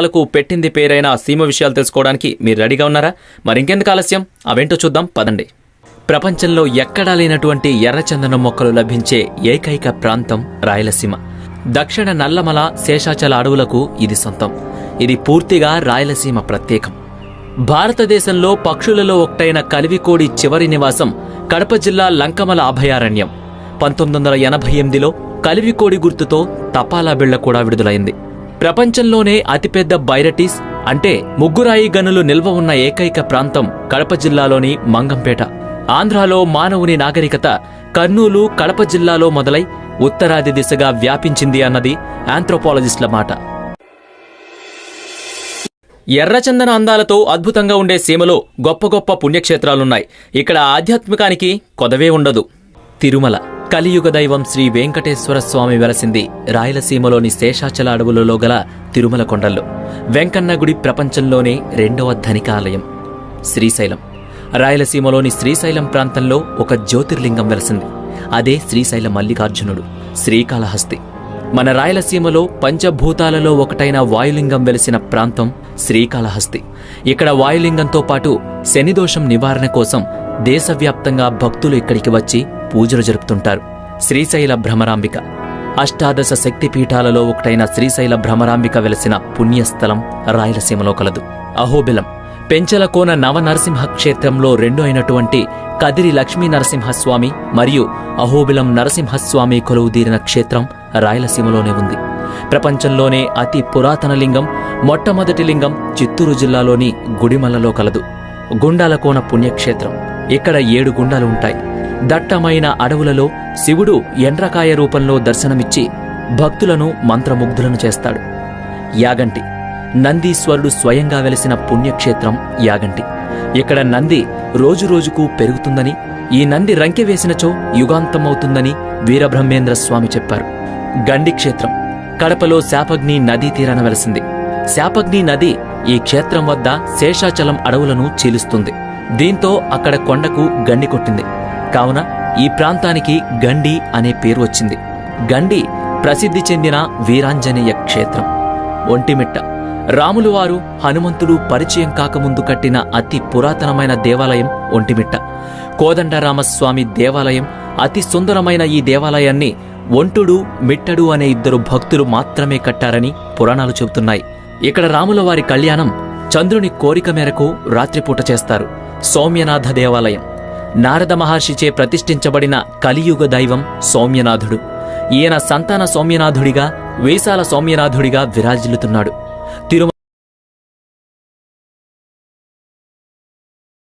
లకు పెట్టింది పేరైన సీమ విషయాలు తెలుసుకోవడానికి మీరు రెడీగా ఉన్నారా? మరి ఇంకెందుకు ఆలస్యం? అవేంటో చూద్దాం పదండి. ప్రపంచంలో ఎక్కడా లేనటువంటి ఎర్రచందనం మొక్కలు లభించే ఏకైక ప్రాంతం రాయలసీమ. దక్షిణ నల్లమల శేషాచల అడవులకు ఇది సొంతం. ఇది పూర్తిగా రాయలసీమ ప్రత్యేకం. భారతదేశంలో పక్షులలో ఒకటైన కలివికోడి చివరి నివాసం కడప జిల్లా లంకమల అభయారణ్యం. పంతొమ్మిది వందల ఎనభై ఎనిమిదిలో కలివికోడి గుర్తుతో తపాలా బిళ్ళ కూడా విడుదలైంది. ప్రపంచంలోనే అతిపెద్ద బైరటీస్ అంటే ముగ్గురాయి గనులు నిల్వ ఉన్న ఏకైక ప్రాంతం కడప జిల్లాలోని మంగంపేట. ఆంధ్రాలో మానవుని నాగరికత కర్నూలు కడప జిల్లాలో మొదలై ఉత్తరాది దిశగా వ్యాపించింది అన్నది ఆంథ్రోపాలజిస్టుల మాట. ఎర్రచందన అందాలతో అద్భుతంగా ఉండే సీమలో గొప్ప గొప్ప పుణ్యక్షేత్రాలున్నాయి. ఇక్కడ ఆధ్యాత్మికానికి కొదవే ఉండదు. తిరుమల. కలియుగ దైవం శ్రీ వెంకటేశ్వర స్వామి వెలసింది రాయలసీమలోని శేషాచల అడవులలో గల తిరుమల కొండల్లో వెంకన్న గుడి ప్రపంచంలోనే రెండవ ధనిక ఆలయం శ్రీశైలం. రాయలసీమలోని శ్రీశైలం ప్రాంతంలో ఒక జ్యోతిర్లింగం వెలసింది. అదే శ్రీశైల మల్లికార్జునుడు శ్రీకాళహస్తి. మన రాయలసీమలో పంచభూతాలలో ఒకటైన వాయులింగం వెలిసిన ప్రాంతం శ్రీకాళహస్తి. ఇక్కడ వాయులింగంతో పాటు శనిదోషం నివారణ కోసం దేశవ్యాప్తంగా భక్తులు ఇక్కడికి వచ్చి పూజలు జరుపుతుంటారు. శ్రీశైల భ్రమరాంబిక. అష్టాదశ శక్తిపీఠాలలో ఒకటైన శ్రీశైల భ్రమరాంబిక వెలసిన పుణ్యస్థలం రాయలసీమలో కలదు. అహోబిలం. పెంచలకోన నవనరసింహ క్షేత్రంలో రెండు అయినటువంటి కదిరి లక్ష్మీ నరసింహస్వామి మరియు అహోబిలం నరసింహస్వామి కొలువుదీరిన క్షేత్రం రాయలసీమలోనే ఉంది. ప్రపంచంలోనే అతి పురాతన లింగం మొట్టమొదటి లింగం చిత్తూరు జిల్లాలోని గుడిమల్లలో కలదు. గుండాలకోన పుణ్యక్షేత్రం. ఇక్కడ ఏడు గుండాలు ఉంటాయి. దట్టమైన అడవులలో శివుడు ఎండ్రకాయ రూపంలో దర్శనమిచ్చి భక్తులను మంత్రముగ్ధులను చేస్తాడు. యాగంటి. నందీశ్వరుడు స్వయంగా వెలిసిన పుణ్యక్షేత్రం యాగంటి. ఇక్కడ నంది రోజురోజుకు పెరుగుతుందని ఈ నంది రంకె వేసినచో యుగాంతమవుతుందని వీరబ్రహ్మేంద్ర స్వామి చెప్పారు. గండి క్షేత్రం. కడపలో శాపగ్ని నదీ తీరాన వెలసింది. శాపగ్ని నది ఈ క్షేత్రం వద్ద శేషాచలం అడవులను చీలుస్తుంది. దీంతో అక్కడ కొండకు గండి కొట్టింది. కావున ఈ ప్రాంతానికి గండి అనే పేరు వచ్చింది. గండి ప్రసిద్ధి చెందిన వీరాంజనేయ క్షేత్రం. ఒంటిమిట్ట. రాములు వారు హనుమంతుడు పరిచయం కాకముందు కట్టిన అతి పురాతనమైన దేవాలయం ఒంటిమిట్ట. కోదండరామస్వామి దేవాలయం అతి సుందరమైన ఈ దేవాలయాన్ని ఒంటుడు మిట్టడు అనే ఇద్దరు భక్తులు మాత్రమే కట్టారని పురాణాలు చెబుతున్నాయి. ఇక్కడ రాముల వారి కళ్యాణం చంద్రుని కోరిక మేరకు రాత్రిపూట చేస్తారు. సౌమ్యనాథ దేవాలయం. నారద మహర్షిచే ప్రతిష్ఠించబడిన కలియుగ దైవం సౌమ్యనాథుడు. ఈయన సంతాన సౌమ్యనాథుడిగా వేసాల సౌమ్యనాథుడిగా విరాజిల్లుతున్నాడు. తిరుమల